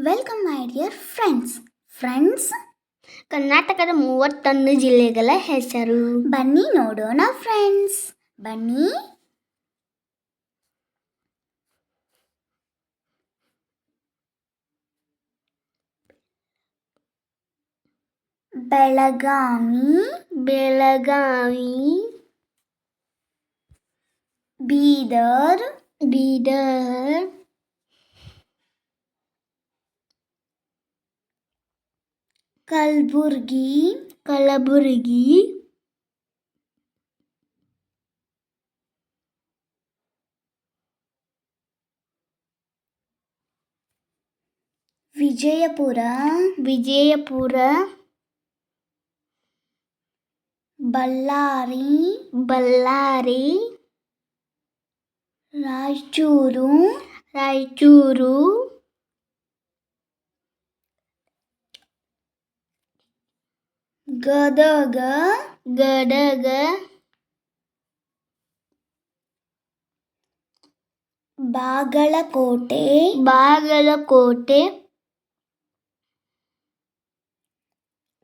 welcome my dear friends friends ಕರ್ನಾಟಕದ ಮೂವತ್ತೊಂದು ಜಿಲ್ಲೆಗಳ ಹೆಸರು ಬನ್ನಿ ನೋಡೋಣ ಫ್ರೆಂಡ್ಸ್ ಬನ್ನಿ ಬೆಳಗಾವಿ ಬೆಳಗಾವಿ ಬೀದರ್ ಬೀದರ್ ಕಲಬುರ್ಗಿ ಕಲಬುರಗಿ ವಿಜಯಪುರ ವಿಜಯಪುರ ಬಳ್ಳಾರಿ ಬಳ್ಳಾರಿ ರಾಯಚೂರು ರಾಯಚೂರು ಗದಗ ಗದಗ ಬಾಗಲಕೋಟೆ ಬಾಗಲಕೋಟೆ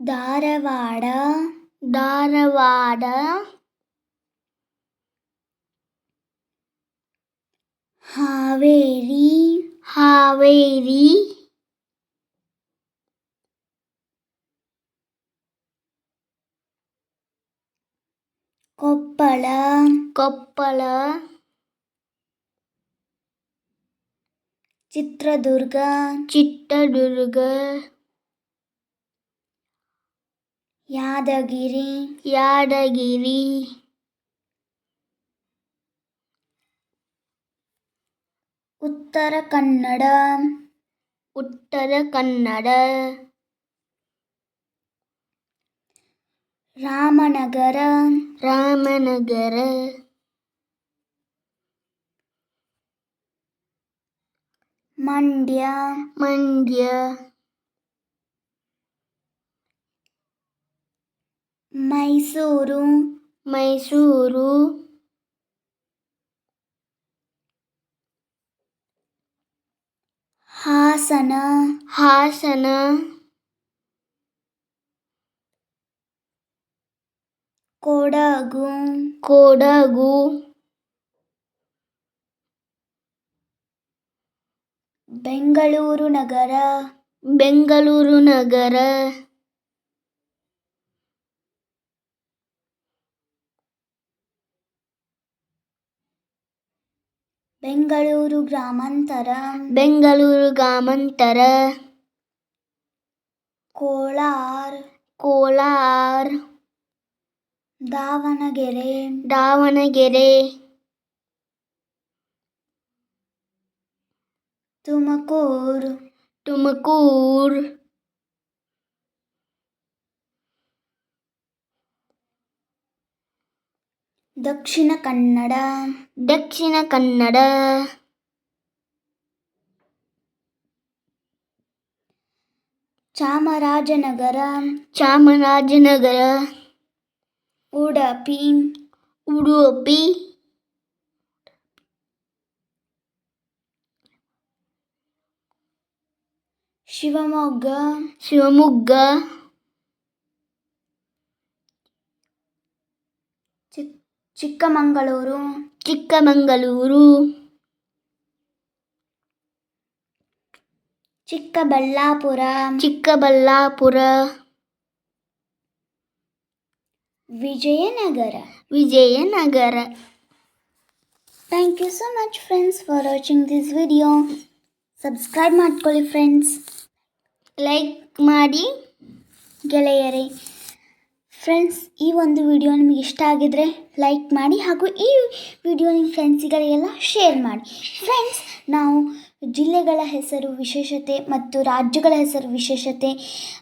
ಧಾರವಾಡ ಧಾರವಾಡ ಹಾವೇರಿ ಹಾವೇರಿ ಕೊಪ್ಪಳ ಕೊಪ್ಪಳ ಚಿತ್ರದುರ್ಗ ಚಿತ್ರದುರ್ಗ ಯಾದಗಿರಿ ಯಾದಗಿರಿ ಉತ್ತರ ಕನ್ನಡ ಉತ್ತರ ಕನ್ನಡ ರಾಮನಗರ ರಾಮನಗರ ಮಂಡ್ಯ ಮಂಡ್ಯ ಮೈಸೂರು ಮೈಸೂರು ಹಾಸನ ಹಾಸನ ಕೊಡಗು. ಕೊಡಗು. ಬೆಂಗಳೂರು ನಗರ. ಬೆಂಗಳೂರು ನಗರ. ಬೆಂಗಳೂರು ಗ್ರಾಮಾಂತರ. ಬೆಂಗಳೂರು ಗ್ರಾಮಾಂತರ. Kolar. Kolar. Davanagere. Davanagere. Tumakuru. Tumakuru. Dakshina Kannada. Dakshina Kannada. Chamarajanagar. Chamarajanagar. Udupi Udupi Shivamogga Shivamogga Chikkamagaluru Chikkamagaluru Chikkaballapur Chikkaballapur Vijayanagara. Vijayanagara. Thank you so much friends for watching this video subscribe ಮಾಡ್ಕೊಳ್ಳಿ ಫ್ರೆಂಡ್ಸ್ ಲೈಕ್ ಮಾಡಿ. ಗೆಳೆಯರೇ ಫ್ರೆಂಡ್ಸ್ ಈ ಒಂದು video ನಿಮಗೆ ಇಷ್ಟ ಆಗಿದ್ರೆ like ಮಾಡಿ ಹಾಗೂ ಈ ವಿಡಿಯೋ ನಿಮ್ಮ ಫ್ರೆಂಡ್ಸ್ಗಳಿಗೆಲ್ಲ ಶೇರ್ ಮಾಡಿ. ಫ್ರೆಂಡ್ಸ್ ನಾವು ಜಿಲ್ಲೆಗಳ ಹೆಸರು ವಿಶೇಷತೆ ಮತ್ತು ರಾಜ್ಯಗಳ ಹೆಸರು ವಿಶೇಷತೆ,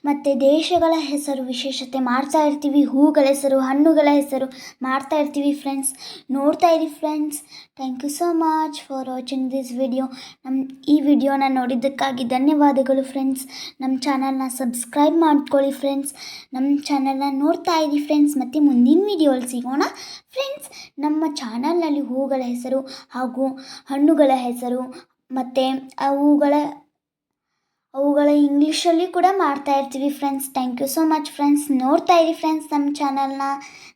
ಮತ್ತು ದೇಶಗಳ ಹೆಸರು ವಿಶೇಷತೆ ಮಾಡ್ತಾ ಇರ್ತೀವಿ. ಹೂಗಳ ಹೆಸರು, ಹಣ್ಣುಗಳ ಹೆಸರು ಮಾಡ್ತಾ ಇರ್ತೀವಿ ಫ್ರೆಂಡ್ಸ್ ನೋಡ್ತಾ ಇರಿ friends thank you so much for watching this video ನಮ್ಮ ಈ ವಿಡಿಯೋನ ನೋಡಿದ್ದಕ್ಕಾಗಿ ಧನ್ಯವಾದಗಳು ಫ್ರೆಂಡ್ಸ್ ನಮ್ಮ ಚಾನಲ್ನ ಸಬ್ಸ್ಕ್ರೈಬ್ ಮಾಡ್ಕೊಳ್ಳಿ ಫ್ರೆಂಡ್ಸ್ ನಮ್ಮ ಚಾನಲ್ನ ನೋಡ್ತಾ ಇರಿ ಫ್ರೆಂಡ್ಸ್ ಮತ್ತು ಮುಂದಿನ ವಿಡಿಯೋಲ್ಲಿ ಸಿಗೋಣ ಫ್ರೆಂಡ್ಸ್ ನಮ್ಮ ಚಾನಲ್ನಲ್ಲಿ ಹೂಗಳ ಹೆಸರು ಹಾಗೂ ಹಣ್ಣುಗಳ ಹೆಸರು ಮತ್ತು ಅವುಗಳ ಅವುಗಳ ಇಂಗ್ಲೀಷಲ್ಲಿ ಕೂಡ ಮಾಡ್ತಾ ಇರ್ತೀವಿ friends thank you so much friends ನೋಡ್ತಾ ಇರಿ ಫ್ರೆಂಡ್ಸ್ ನಮ್ಮ ಚಾನಲ್ನ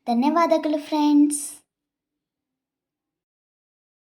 ಧನ್ಯವಾದಗಳು ಫ್ರೆಂಡ್ಸ್